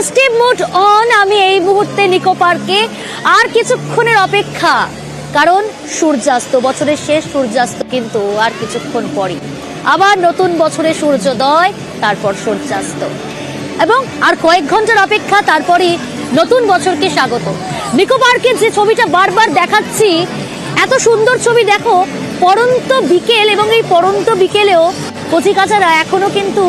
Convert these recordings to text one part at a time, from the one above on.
Festive mood on আমি এই মুহূর্তে নিকো পার্কে আর কিছুক্ষণের অপেক্ষা। কারণ সূর্যাস্ত বছরের শেষ সূর্যাস্ত কিন্তু আর কিছুক্ষণ পরই। আবার নতুন বছরে সূর্যোদয়, তারপর সূর্যাস্ত। এবং আর কয়েক ঘণ্টার অপেক্ষা, তারপরই নতুন বছরকে স্বাগত। নিকো পার্কের যে ছবিটা বারবার দেখাচ্ছি, এত সুন্দর ছবি দেখো, পরন্ত বিকেল এবং এই পরন্ত বিকেলেও কচিকাচারা এখনও কিন্তু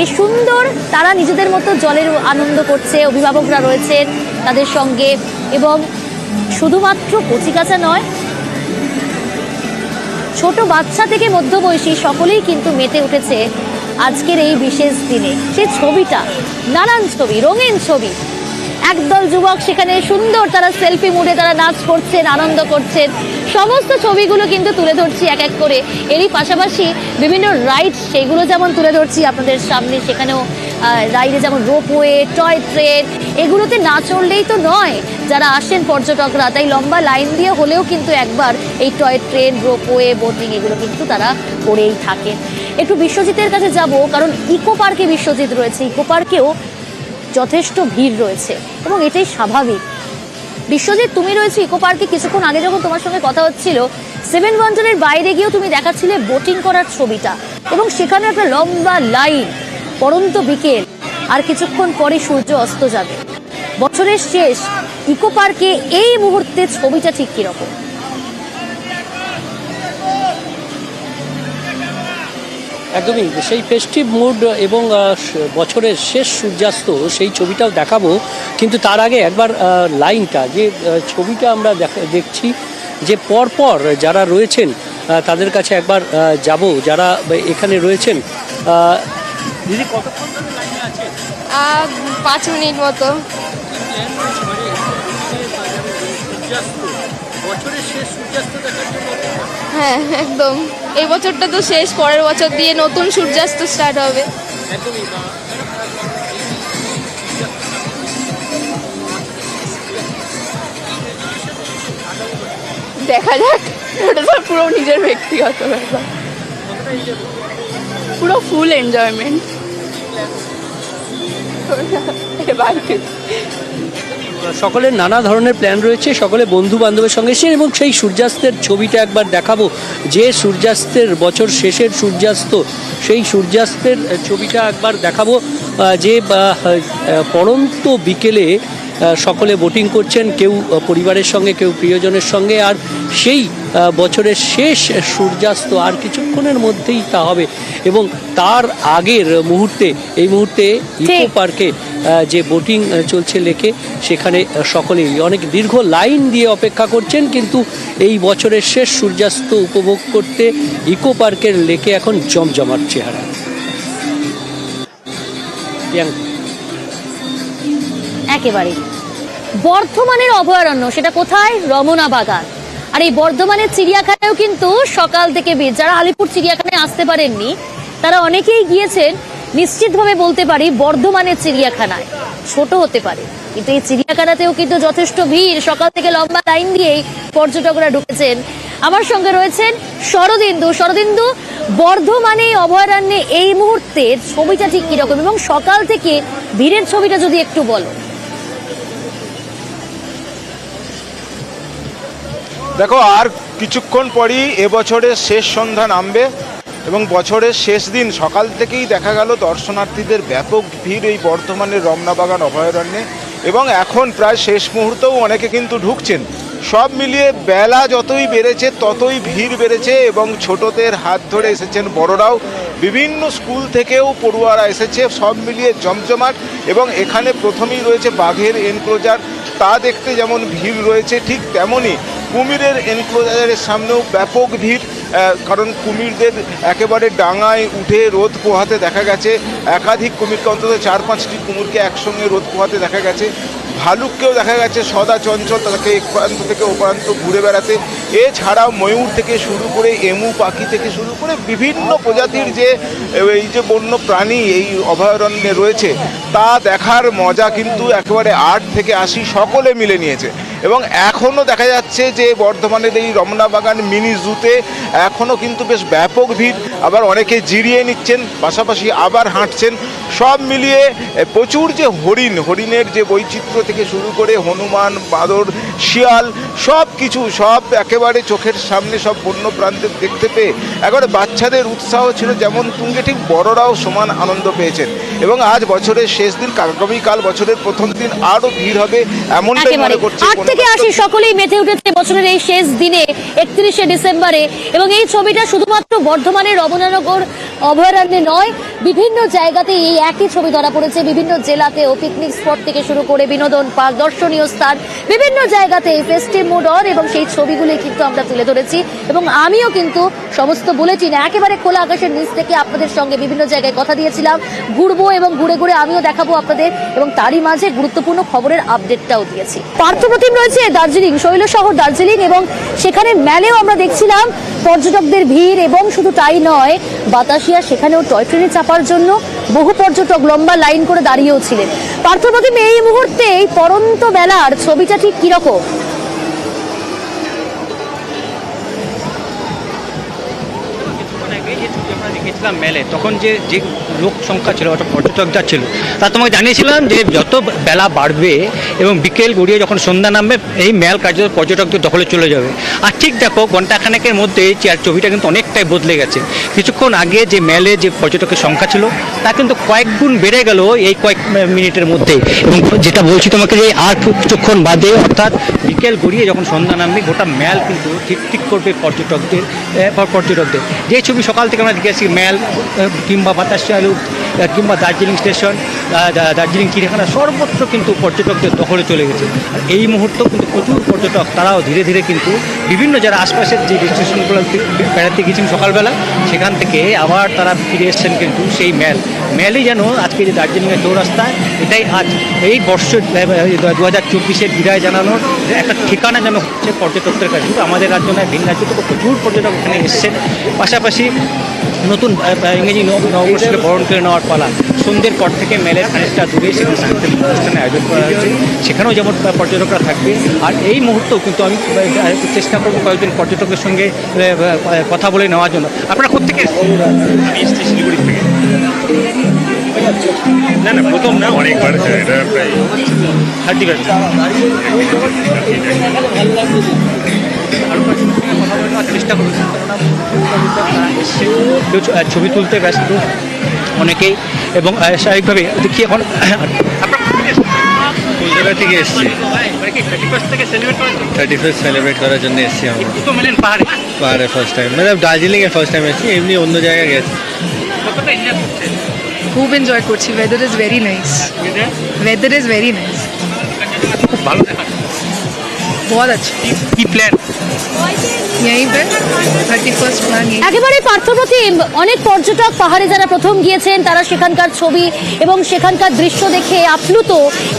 এই সুন্দর তারা নিজেদের মতো জলের আনন্দ করছে, অভিভাবকরা রয়েছেন তাদের সঙ্গে এবং শুধুমাত্র কচিকাচা নয়, ছোট বাচ্চা থেকে মধ্যবয়সী সকলেই কিন্তু মেতে উঠেছে আজকের এই বিশেষ দিনে। সে ছবিটা, নানান ছবি, রঙিন ছবি। একদল যুবক সেখানে সুন্দর তারা সেলফি মুডে তারা নাচ করছেন, আনন্দ করছেন। সমস্ত ছবিগুলো কিন্তু তুলে ধরছি এক এক করে। এরই পাশাপাশি বিভিন্ন রাইড সেগুলো যেমন তুলে ধরছি আপনাদের সামনে, সেখানেও রাইডে যেমন রোপওয়ে টয় ট্রেন এগুলোতে না চড়লেই তো নয়। যারা আসেন পর্যটকরা, তাই লম্বা লাইন দিয়ে হলেও কিন্তু একবার এই টয় ট্রেন রোপওয়ে বোটিং এগুলো কিন্তু তারা করেই থাকেন। একটু বিশ্বজিতের কাছে যাব, কারণ ইকো পার্কে বিশ্বজিৎ রয়েছে। ইকো পার্কেও যথেষ্ট ভিড় রয়েছে, এবং এটাই স্বাভাবিক। বিশ্বজিৎ, তুমি রয়েছে ইকো পার্কে কিছুক্ষণ আগে যখন তোমার সঙ্গে কথা হচ্ছিল সেভেন ওয়ান্ডারের বাইরে গিয়েও তুমি দেখাচ্ছিলে বোটিং করার ছবিটা, এবং সেখানে একটা লম্বা লাইন পরন্ত বিকেল, আর কিছুক্ষণ পরে সূর্য অস্ত যাবে। বছরের শেষ ইকো পার্কে এই মুহূর্তে ছবিটা ঠিক কীরকম? একদমই। সেই ফেস্টিভ মুড এবং বছরের শেষ সূর্যাস্ত সেই ছবিটাও দেখাবো। কিন্তু তার আগে একবার লাইনটা যে ছবিটা আমরা দেখা- দেখছি যে পরপর যারা রয়েছেন তাদের কাছে একবার যাব। যারা এখানে রয়েছেন দিদি কতক্ষণ পাঁচ মিনিট মতো। হ্যাঁ একদম। এই বছরটা তো শেষ, পরের বছর দিয়ে নতুন সূর্যাস্ত স্টার্ট হবে। দেখা যাক, ওটা তো পুরো নিজের ব্যক্তিগত ব্যাপার। পুরো ফুল এনজয়মেন্ট বাড়িতে সকলের নানা ধরনের প্ল্যান রয়েছে সকলে বন্ধু বান্ধবের সঙ্গে এসে এবং সেই সূর্যাস্তের ছবিটা একবার দেখাবো। যে সূর্যাস্তের বছর শেষের সূর্যাস্ত সেই সূর্যাস্তের ছবিটা একবার দেখাবো। যে পড়ন্ত বিকেলে সকলে বোটিং করছেন কেউ পরিবারের সঙ্গে কেউ প্রিয়জনের সঙ্গে আর সেই বছরের শেষ সূর্যাস্ত আর কিছুক্ষণের মধ্যেই তা হবে। এবং তার আগের মুহূর্তে এই মুহূর্তে ইকো পার্কে যে বোটিং চলছে লেকে, সেখানে সকলেই অনেক দীর্ঘ লাইন দিয়ে অপেক্ষা করছেন, কিন্তু এই বছরের শেষ সূর্যাস্ত উপভোগ করতে ইকো পার্কের লেকে এখন জমজমাট চেহারা। একেবারে। বর্ধমানের অভয়ারণ্য, সেটা কোথায়? রমনা বাগান আর এই বর্ধমানের চিড়িয়াখানায়ও কিন্তু সকাল থেকে ভিড় যারা আলিপুর চিড়িয়াখানায় আসতে পারেননি, তারা অনেকেই গিয়েছেন নিশ্চিতভাবে বলতে পারি বর্ধমানের চিড়িয়াখানায়। ছোট হতে পারে। কিন্তু এই চিড়িয়াখানাতেও কিন্তু যথেষ্ট ভিড়। সকাল থেকে লম্বা লাইন দিয়েই পর্যটকরা ঢুকেছেন। আমার সঙ্গে রয়েছেন শরদিন্দু। শরদিন্দু, বর্ধমানে অভয়ারণ্যে এই মুহূর্তে ছবিটা ঠিক কীরকম? এবং সকাল থেকে ভিড়ের ছবিটা যদি একটু বলো। দেখো, আর কিছুক্ষণ পরই এবছরের শেষ সন্ধ্যা নামবে। এবং বছরের শেষ দিন সকাল থেকেই দেখা গেল দর্শনার্থীদের ব্যাপক ভিড় এই বর্ধমানের রমনাবাগান অভয়ারণ্যে এবং এখন প্রায় শেষ মুহূর্তেও অনেকে কিন্তু ঢুকছেন। সব মিলিয়ে বেলা যতই বেড়েছে, ততই ভিড় বেড়েছে এবং ছোটদের হাত ধরে এসেছেন বড়রাও। বিভিন্ন স্কুল থেকেও পড়ুয়ারা এসেছে, সব মিলিয়ে জমজমাট এবং এখানে প্রথমেই রয়েছে বাঘের এনক্লোজার তা দেখতে যেমন ভিড় রয়েছে, ঠিক তেমনই কুমিরের এনক্লোজারের সামনেও ব্যাপক ভিড়। কারণ কুমিরদের একেবারে ডাঙায় উঠে রোদ পোহাতে দেখা গেছে। একাধিক কুমিরকে অন্তত চার পাঁচটি কুমিরকে একসঙ্গে রোদ পোহাতে দেখা গেছে। ভালুককেও দেখা গেছে, সদা চঞ্চল তাকে এক প্রান্ত থেকে ও প্রান্ত ঘুরে বেড়াতে। এছাড়াও ময়ূর থেকে শুরু করে এমু পাখি থেকে শুরু করে বিভিন্ন প্রজাতির যে, এই যে বন্য প্রাণী এই অভয়ারণ্যে রয়েছে, তা দেখার মজা কিন্তু একেবারে আট থেকে আশি সকলে মিলে নিয়েছে। এবং এখনও দেখা যাচ্ছে যে বর্ধমানের এই রমনা বাগান মিনি জুতে এখনও কিন্তু বেশ ব্যাপক ভিড়। আবার অনেকে জিরিয়ে নিচ্ছেন, পাশাপাশি আবার হাঁটছেন। সব মিলিয়ে প্রচুর যে হরিণ, হরিণের যে বৈচিত্র্য থেকে শুরু করে হনুমান, বাঁদর, শিয়াল, সব কিছু, সব একেবারে চোখের সামনে সব বন্য প্রান্তে দেখতে পেয়ে একেবারে বাচ্চাদের উৎসাহ ছিল। যেমন তুঙ্গে ঠিক বড়রাও সমান আনন্দ পেয়েছেন। এবং আজ বছরের শেষ দিন আগামীকাল বছরের প্রথম দিন আরও ভিড় হবে এমনটাই মনে করছে আট থেকে। আশি সকলেই মেতে উঠেছে বছরের এই শেষ দিনে একত্রিশে ডিসেম্বরে। এবং এই ছবিটা শুধুমাত্র বর্ধমানের রমনানগর অভয়ারণ্যে নয় বিভিন্ন জায়গাতে এই একই ছবি ধরা পড়েছে। বিভিন্ন জেলাতেও পিকনিক স্পট থেকে শুরু করে বিনোদন পার্ক দর্শনীয় স্থান বিভিন্ন জায়গাতে এই ফেস্টিভ মুড অন এবং সেই ছবিগুলি কিন্তু আমরা তুলে ধরেছি। এবং আমিও কিন্তু সমস্ত বুলেটিন একেবারে খোলা আকাশের নিচ থেকে আপনাদের সঙ্গে বিভিন্ন জায়গায় কথা দিয়েছিলাম। ঘুরবো এবং ঘুরে ঘুরে আমিও দেখাবো আপনাদের এবং তারই মাঝে গুরুত্বপূর্ণ খবরের আপডেটটাও দিয়েছি। পার্থপ্রতিম রয়েছে দার্জিলিং শৈল শহর দার্জিলিং এবং সেখানে মেলেও আমরা দেখছিলাম পর্যটকদের ভিড় এবং শুধু তাই নয় বাতাসিয়া সেখানেও টয় ট্রেনে চাপার জন্য বহু পর্যটক লম্বা লাইন করে দাঁড়িয়েও ছিলেন। পার্থপ্রতিম এই মুহূর্তে এই পরন্ত বেলার ছবিটা ঠিক কীরকম? দেখেছিলাম মেলে, তখন যে যে লোক সংখ্যা ছিল, অর্থাৎ পর্যটক যা ছিল তা তোমাকে জানিয়েছিলাম যে যত বেলা বাড়বে এবং বিকেল গড়িয়ে যখন সন্ধ্যা নামবে, এই মেল কার্য পর্যটকদের দখলে চলে যাবে। আর ঠিক দেখো ঘন্টাখানেকের মধ্যে চেয়ার ছবিটা কিন্তু অনেকটাই বদলে গেছে। কিছুক্ষণ আগে যে মেলে যে পর্যটকের সংখ্যা ছিল, তা কিন্তু কয়েক গুণ বেড়ে গেল এই কয়েক মিনিটের মধ্যে। এবং যেটা বলছি তোমাকে যে, আর কিছুক্ষণ বাদে, অর্থাৎ বিকেল গড়িয়ে যখন সন্ধ্যা নামবে, গোটা মেল কিন্তু ঠিক ঠিক করবে পর্যটকদের পর্যটকদের। যে ছবি সকাল থেকে আমরা দেখেছি মেল আহ, কিংবা বাতাসিয়া লুপ কিংবা দার্জিলিং স্টেশন দার্জিলিং চিড়িয়াখানা সর্বত্র কিন্তু পর্যটকদের দখলে চলে গেছে। এই মুহূর্তেও কিন্তু প্রচুর পর্যটক তারাও ধীরে ধীরে কিন্তু বিভিন্ন যারা আশপাশের যে স্টেশনগুলো বেড়াতে গেছেন সকালবেলা সেখান থেকে আবার তারা ফিরে এসছেন কিন্তু সেই মেল। মেলই যেন আজকে যে দার্জিলিংয়ের চৌরাস্তা এটাই আজ এই বর্ষ দু হাজার চব্বিশের বিদায় জানানোর একটা ঠিকানা যেন হচ্ছে পর্যটকদের কাছে। শুধু আমাদের রাজ্য নয় ভিন রাজ্য থেকে প্রচুর পর্যটক এখানে এসছেন। পাশাপাশি নতুন ইংরেজি নব- নববর্ষকে বরণ করে নেওয়ার পালা সন্ধ্যের পর থেকে মেলের খানিকটা দূরে সেখানে সাংস্কৃতিক অনুষ্ঠানের আয়োজন করা হয়েছে। সেখানেও যেমন পর্যটকরা থাকবে। আর এই মুহূর্তেও কিন্তু আমি চেষ্টা করব কয়েকজন পর্যটকের সঙ্গে কথা বলে নেওয়ার জন্য। আপনারা কোথেকে থেকে। না না প্রথম না অনেকবার হ্যাঁ, এটা প্রায় থার্টি পার্সেন্ট। চেষ্টা এসছে, কেউ ছ- আহ, ছবি তুলতে ব্যস্ত অনেকেই এবং আহ, স্বাভাবিকভাবে দেখি এখন আপনারা কোথা থেকে এসেছেন? কলকাতা থেকে এসেছি মানে কি থার্টি ফার্স্ট থেকে সেলিব্রেট করেন থার্টি ফার্স্ট সেলিব্রেট করার জন্য এসেছি আমরা দুটো মেলেন পাহাড়ে পাহাড়ে ফার্স্ট টাইম মানে দার্জিলিংয়ে ফার্স্ট টাইম এসেছি এমনি অন্য জায়গায় গেছি কতটা এনজয় করছেন খুব এনজয় করছি weather is very nice weather is very nice খুব ভালো দেখা बहुत अच्छा কি প্ল্যান यहीं पे थर्टी फर्स्ट प्लान यहीं একেবারে পার্থপ্রতিম অনেক পর্যটক পাহাড়ে যারা প্রথম গিয়েছেন, তারা সেখানকার ছবি এবং সেখানকার দৃশ্য দেখে আপ্লুত।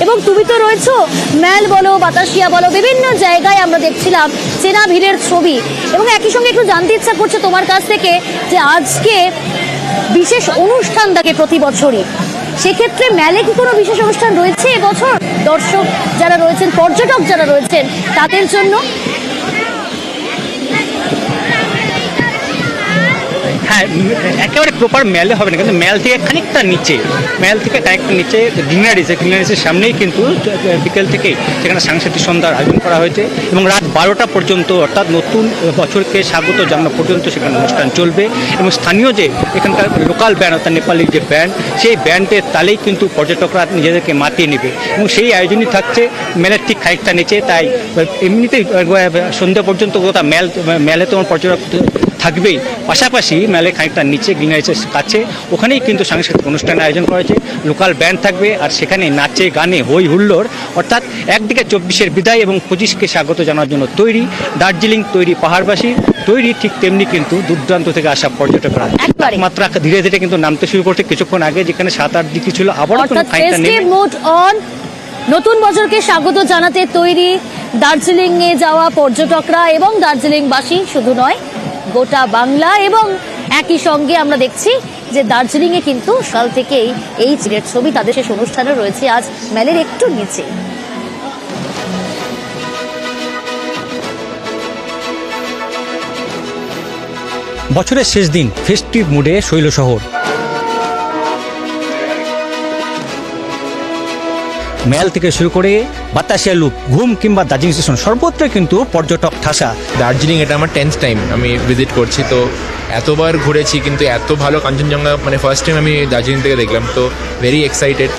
এবং তুমি তো রয়েছো ম্যাল বলো, বাতাসিয়া বলো, বিভিন্ন জায়গায় আমরা দেখছিলাম চেনা ভিড়ের ছবি। এবং একই সঙ্গে একটু জানতে ইচ্ছা করছে তোমার কাছ থেকে যে আজকে বিশেষ অনুষ্ঠান থাকে প্রতি বছরই। সেক্ষেত্রে মেলে কি কোনো বিশেষ অনুষ্ঠান রয়েছে এবছর? দর্শক যারা রয়েছেন, পর্যটক যারা রয়েছেন, তাদের জন্য হ্যাঁ একেবারে প্রপার মেলে হবে না, কিন্তু মেল থেকে খানিকটা নিচে, মেল থেকে খানিকটা নিচে গ্রিনারিজ গ্রিনারিজের সামনেই কিন্তু বিকেল থেকে সেখানে সাংস্কৃতিক সন্ধ্যার আয়োজন করা হয়েছে এবং রাত বারোটা পর্যন্ত অর্থাৎ নতুন বছরকে স্বাগত জানানো পর্যন্ত সেখানে অনুষ্ঠান চলবে এবং স্থানীয় যে এখানকার লোকাল ব্যান্ড অর্থাৎ নেপালি যে ব্যান্ড সেই ব্যান্ডের তালেই কিন্তু পর্যটকরা নিজেদেরকে মাতিয়ে নেবে এবং সেই আয়োজনই থাকছে, মেলের ঠিক খানিকটা নিচে, তাই এমনিতেই সন্ধ্যা পর্যন্ত গোটা মেল, মেলে তোমার পর্যটক থাকবেই। পাশাপাশি মেলে খানিকটা নিচে গ্রিনারিসের কাছে ওখানেই কিন্তু সাংস্কৃতিক অনুষ্ঠানের আয়োজন করা হয়েছে। লোকাল ব্যান্ড থাকবে আর সেখানে নাচে গানে হই হুল্লোড় অর্থাৎ একদিকে চব্বিশের বিদায় এবং পঁচিশকে স্বাগত জানার জন্য তৈরি দার্জিলিং তৈরি পাহাড়বাসী। তৈরি ঠিক তেমনি কিন্তু দূরদূরান্ত থেকে আসা পর্যটকরা। মাত্রা ধীরে ধীরে কিন্তু নামতে শুরু করছে। কিছুক্ষণ আগে যেখানে সাত আট ডিগ্রি ছিল অন। নতুন বছরকে স্বাগত জানাতে তৈরি দার্জিলিং এ যাওয়া পর্যটকরা এবং দার্জিলিংবাসী শুধু নয় গোটা বাংলা এবং একই সঙ্গে আমরা দেখছি যে দার্জিলিংয়ে কিন্তু সকাল থেকেই এই চিরের ছবি তাদের শেষ অনুষ্ঠানে রয়েছে। আজ মেলের একটু নিচে। বছরের শেষ দিন ফেস্টিভ মুডে শৈল শহর মেল থেকে শুরু করে বাতাসিয়া লুপ, ঘুম কিংবা দার্জিলিং স্টেশন, সর্বত্র কিন্তু পর্যটক ঠাসা। দার্জিলিং এটা আমার টেন্থ টাইম আমি ভিজিট করছি, তো এতবার ঘুরেছি, কিন্তু এত ভালো কাঞ্চনজঙ্ঘা মানে ফার্স্ট টাইম আমি দার্জিলিং থেকে দেখলাম, তো ভেরি এক্সাইটেড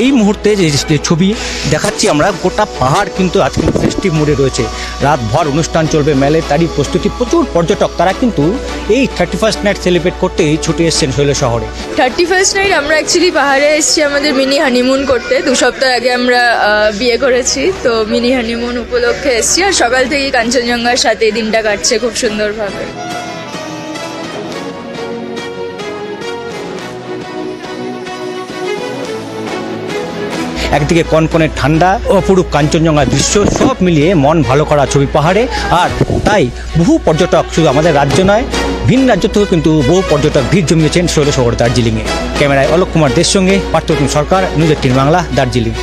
এই মুহূর্তে যে ছবি দেখাচ্ছি আমরা, গোটা পাহাড় কিন্তু আজকে ফেস্টিভ মোডে রয়েছে। রাতভর অনুষ্ঠান চলবে মেলে তারই প্রস্তুতি। প্রচুর পর্যটক, তারা কিন্তু এই থার্টি ফার্স্ট নাইট সেলিব্রেট করতেই ছুটে এসছেন শৈল শহরে। থার্টি ফার্স্ট নাইট আমরা অ্যাকচুয়ালি পাহাড়ে এসেছি আমাদের মিনি হানিমুন করতে। দু সপ্তাহ আগে আমরা বিয়ে করেছি, তো মিনি হানিমুন উপলক্ষে এসেছি। আর সকাল থেকে কাঞ্চনজঙ্ঘার সাথে এই দিনটা কাটছে খুব সুন্দরভাবে। একদিকে কনকনে ঠান্ডা, অপরূপ কাঞ্চনজঙ্ঘা দৃশ্য, সব মিলিয়ে মন ভালো করা ছবি পাহাড়ে। আর তাই বহু পর্যটক শুধু আমাদের রাজ্য নয়, ভিন রাজ্য থেকেও কিন্তু বহু পর্যটক ভিড় জমিয়েছেন শৈল শহর দার্জিলিংয়ে। ক্যামেরায় অলোক কুমার দের সঙ্গে পার্থ সরকার, নিউজ এইটিন বাংলা, দার্জিলিং।